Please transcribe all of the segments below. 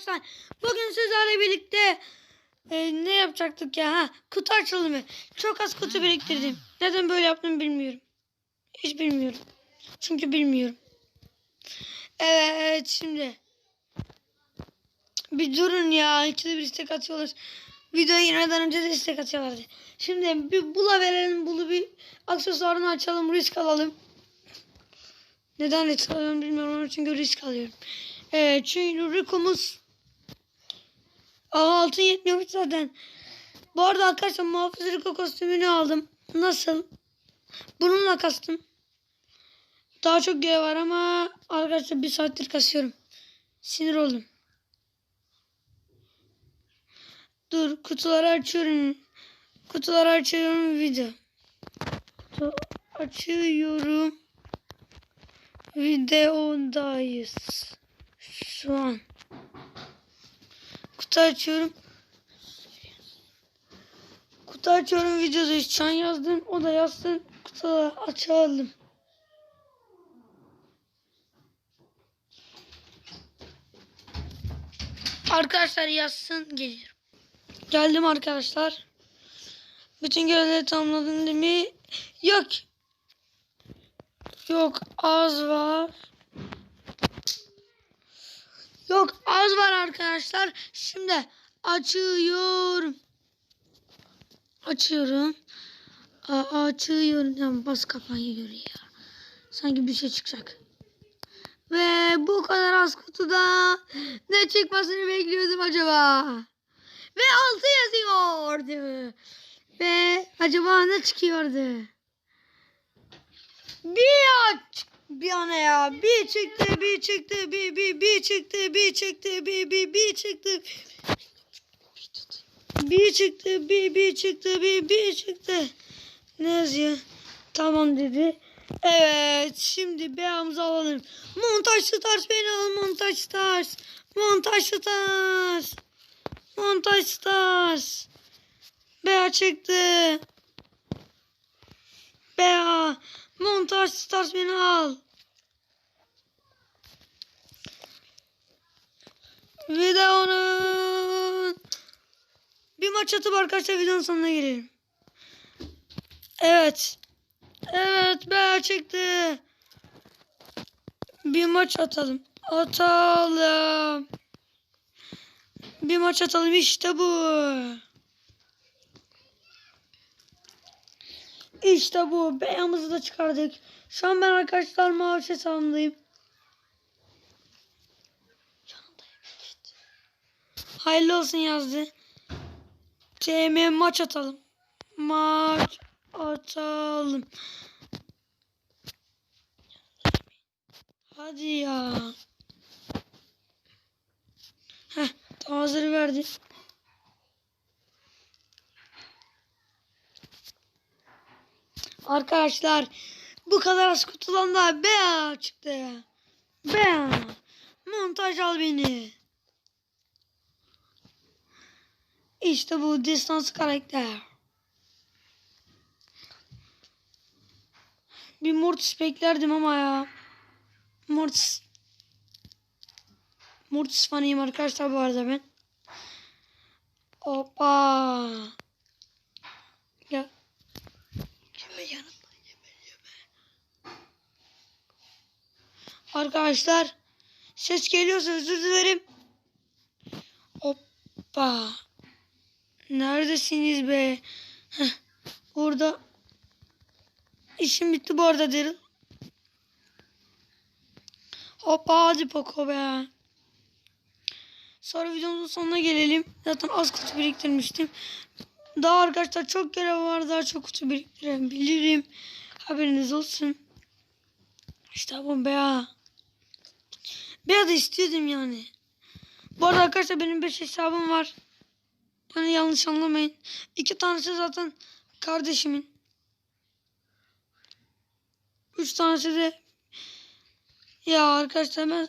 arkadaşlar. Bugün sizlerle birlikte e, ne yapacaktık ya? Ha, kutu açılımı. Çok az kutu biriktirdim. Neden böyle yaptım bilmiyorum. Hiç bilmiyorum. Çünkü bilmiyorum. Evet şimdi. Bir durun ya. İkide bir istek atıyorlar. Videoya girmeden önce de istek atıyorlardı. Şimdi bir bula verelim. Bulu bir aksesuarını açalım. Risk alalım. Neden risk alıyorum bilmiyorum çünkü risk alıyorum. Evet çünkü Rico'muz Aa, altın yetmiyormuş zaten. Bu arada arkadaşlar muhafız Rico kostümünü aldım. Nasıl? Bununla kastım. Daha çok görev var ama arkadaşlar bir saattir kasıyorum. Sinir oldum. Dur kutuları açıyorum. Kutuları açıyorum video. Kutu açıyorum. Videodayız. Şu an. Kutu açıyorum. Kutu açıyorum videodayız. Şu an yazdım. O da yazsın. Kutuları açalım. Arkadaşlar yazsın geliyorum. Geldim arkadaşlar. Bütün görevleri tamamladım değil mi? Yok. Yok az var. Yok az var arkadaşlar. Şimdi açıyorum. Açıyorum. A- açıyorum. Tamam bas kafayı göre ya. Sanki bir şey çıkacak. Ve bu kadar az kutuda ne çıkmasını bekliyordum acaba? Ve altı yazıyordu. Ve acaba ne çıkıyordu? Bir aç bir ana ya. Bir çıktı, bir çıktı, bir bir bir çıktı, bir çıktı, bir bir bir çıktı. Bir çıktı, bir bir çıktı, bir bir çıktı. Ne yazıyor? Tamam dedi. Evet, şimdi beyazımızı alalım. Montaj stars beni al, montaj stars. Montaj stars. Montaj stars. Beyaz çıktı. Beyaz. Montaj stars beni al. Videonun bir maç atıp arkadaşlar videonun sonuna gelelim. Evet. Evet be çıktı. Bir maç atalım. Atalım. Bir maç atalım işte bu. İşte bu. Beyazımızı da çıkardık. Şu an ben arkadaşlar mavi. Evet. Hayırlı olsun yazdı. TM maç atalım. Maç atalım. Hadi ya. Heh, tam hazır verdi. Arkadaşlar bu kadar az kutudan da be çıktı. Be. Montaj al beni. İşte bu distans karakter. Bir Mortis beklerdim ama ya. Mortis. Mortis fanıyım arkadaşlar bu arada ben. Hoppa. Ya. Yeme yanımda yeme yeme. Arkadaşlar ses geliyorsa özür dilerim. Hoppa. Neredesiniz be? Heh, burada. İşim bitti bu arada Daryl. Hoppa hadi Poco be. Sonra videomuzun sonuna gelelim. Zaten az kutu biriktirmiştim. Daha arkadaşlar çok görev var. Daha çok kutu biriktirebilirim. Haberiniz olsun. İşte bu be ya. Bir da istiyordum yani. Bu arada arkadaşlar benim 5 hesabım var. Beni yanlış anlamayın. İki tanesi zaten kardeşimin. Üç tanesi de ya arkadaşlar ben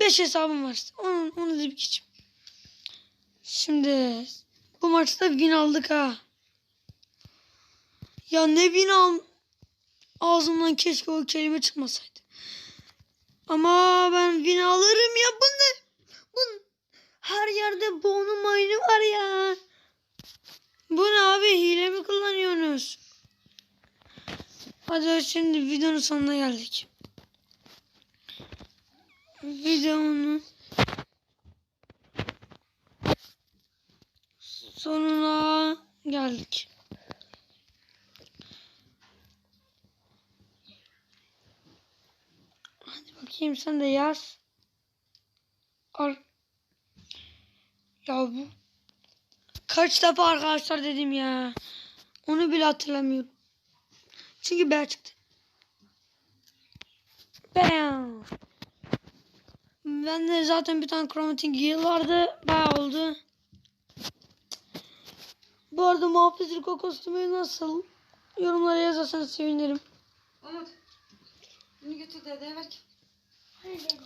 beş hesabım var işte. Onu, onu da bir geçeyim. Şimdi bu maçta win aldık ha. Ya ne win al ağzımdan keşke o kelime çıkmasaydı. Ama ben win alırım ya bu ne? Bu yerde bu onun mayını var ya. Bu ne abi hile mi kullanıyorsunuz? Hadi şimdi videonun sonuna geldik. Videonun sonuna geldik. Hadi bakayım sen de yaz. Ar ya bu kaç defa arkadaşlar dedim ya. Onu bile hatırlamıyorum. Çünkü B çıktı. Bam. Ben de zaten bir tane kromatik yıl vardı. Bayağı oldu. Bu arada muhafız Rico kostümü nasıl? Yorumlara yazarsanız sevinirim. Umut. Bunu götür dedeye ver ki.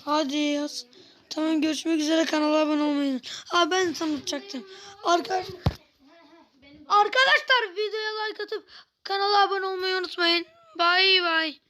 Hadi yaz. Tamam görüşmek üzere kanala abone olmayı. Aa ben tanıtacaktım. Arkadaş Arkadaşlar videoya like atıp kanala abone olmayı unutmayın. Bye bye.